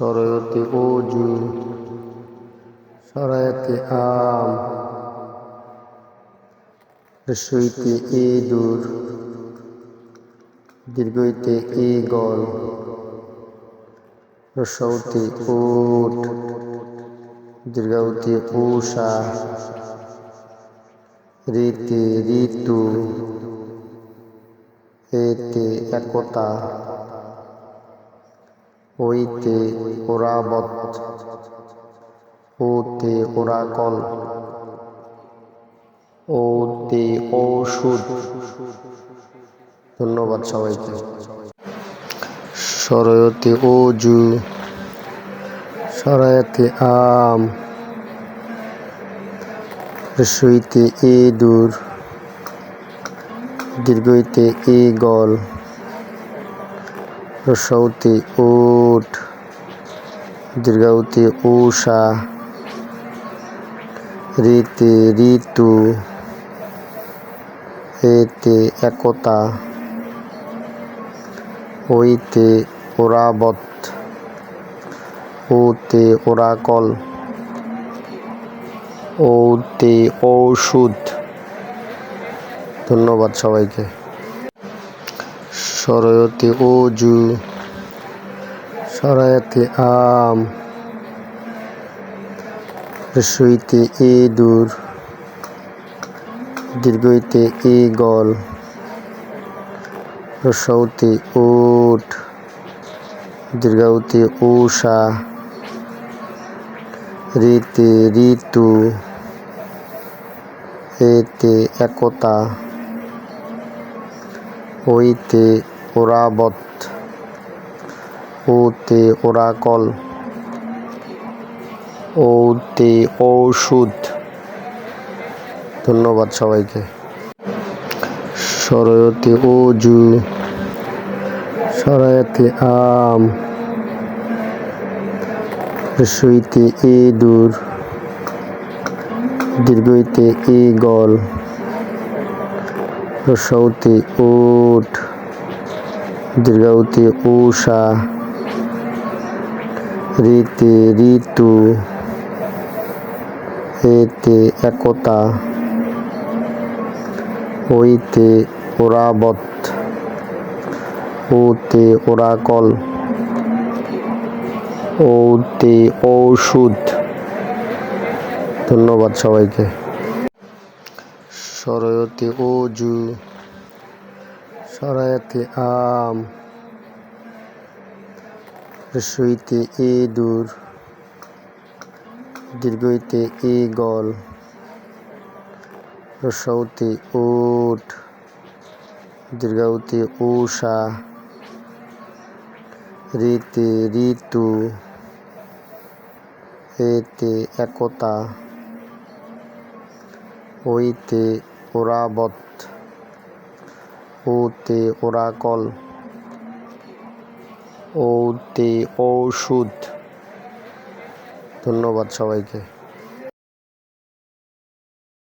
সরয়তে অজু সরায়াতে আম, রসইতে ইঁদুর, দীর্ঘইতে ঈগল রসৌতে উট, দীর্ঘাউতে উষা রীতে ঋতু, এতে একতা। ওইতে ওরাবত ওতে ওরাকল ওতে ঔষধ। ধন্যবাদ সবাইকে। সরয়তে অজু সরায়াতে আম, রসইতে ইঁদুর, দীর্ঘইতে এ গল রসৌতে উট দীর্ঘাউতে উষা, রীতে, ঋতু, এতে একতা, ওইতে ওরাবত ওতে ওরাকল, ওতে ঔষধ। ধন্যবাদ সবাইকে। সরয়তে অজু সরায়াতে আম, রসইতে ইঁদুর, দীর্ঘইতে গল রসৌতে উট, দীর্ঘাউতে ঊষা রীতে ঋতু, এতে একতা ওইতে ওরাবত। ওতে ওরাকল, ওতে ঔষধ। ধন্যবাদ সবাইকে। সরয়তে অজু, সরায়াতে আম, রসইতে ইঁদুর, দীর্ঘইতে ঈগল, রসৌতে উট দীর্ঘাউতে উষা রীতে, ঋতু এতে একতা ওইতে ওরাবত ওতে ওরাকল ওতে ঔষধ। ধন্যবাদ সবাইকে। সরয়তে অজু, সরায়াতে আম। রসইতে ইঁদুর দীর্ঘইতে এ গল রসৌতে উট দীর্ঘাউতে উষা রীতে ঋতু, এতে একতা ওইতে ওরাবত, ওতে ওরাকল। ওতে ঔষধ। ধন্যবাদ সবাইকে।